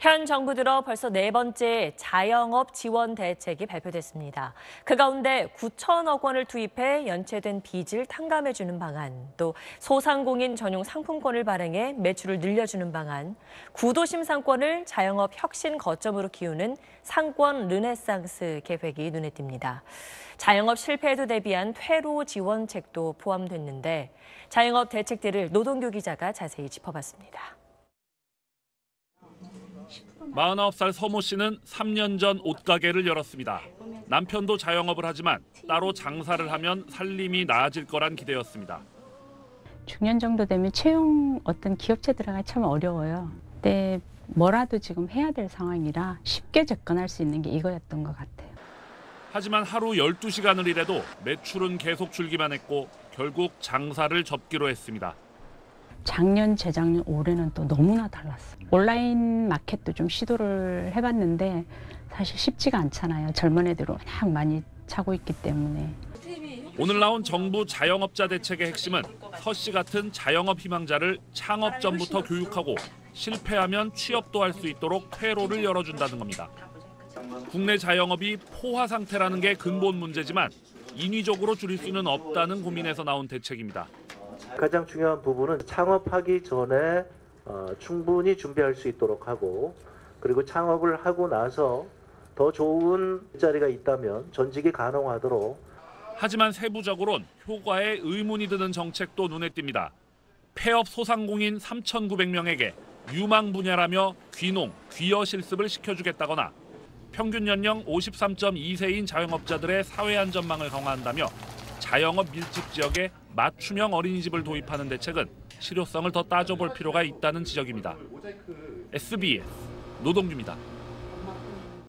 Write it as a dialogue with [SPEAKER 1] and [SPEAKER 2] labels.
[SPEAKER 1] 현 정부 들어 벌써 네 번째 자영업 지원 대책이 발표됐습니다. 그 가운데 9천억 원을 투입해 연체된 빚을 탕감해 주는 방안, 또 소상공인 전용 상품권을 발행해 매출을 늘려주는 방안, 구도심 상권을 자영업 혁신 거점으로 키우는 상권 르네상스 계획이 눈에 띕니다. 자영업 실패에도 대비한 퇴로 지원책도 포함됐는데 자영업 대책들을 노동규 기자가 자세히 짚어봤습니다.
[SPEAKER 2] 49살 서모 씨는 3년 전 옷가게를 열었습니다. 남편도 자영업을 하지만 따로 장사를 하면 살림이 나아질 거란 기대였습니다.
[SPEAKER 3] 중년 정도 되면 채용 어떤 기업체 들어가기 참 어려워요. 근데 뭐라도 지금 해야 될 상황이라 쉽게 접근할 수 있는 게 이거였던 것 같아요.
[SPEAKER 2] 하지만 하루 12시간을 일해도 매출은 계속 줄기만 했고 결국 장사를 접기로 했습니다.
[SPEAKER 3] 작년, 재작년, 올해는 또 너무나 달랐어요. 온라인 마켓도 좀 시도를 해봤는데 사실 쉽지가 않잖아요. 젊은 애들이 워낙 많이 차고 있기 때문에.
[SPEAKER 2] 오늘 나온 정부 자영업자 대책의 핵심은 서 씨 같은 자영업 희망자를 창업 전부터 교육하고 실패하면 취업도 할 수 있도록 퇴로를 열어준다는 겁니다. 국내 자영업이 포화 상태라는 게 근본 문제지만 인위적으로 줄일 수는 없다는 고민에서 나온 대책입니다.
[SPEAKER 4] 가장 중요한 부분은 창업하기 전에 어, 충분히 준비할 수 있도록 하고 그리고 창업을 하고 나서 더 좋은 자리가 있다면 전직이 가능하도록
[SPEAKER 2] 하지만 세부적으론 효과에 의문이 드는 정책도 눈에 띕니다. 폐업 소상공인 3,900명에게 유망 분야라며 귀농, 귀여 실습을 시켜주겠다거나 평균 연령 53.2세인 자영업자들의 사회 안전망을 강화한다며 자영업 밀집 지역에 맞춤형 어린이집을 도입하는 대책은 실효성을 더 따져볼 필요가 있다는 지적입니다. SBS 노동규입니다.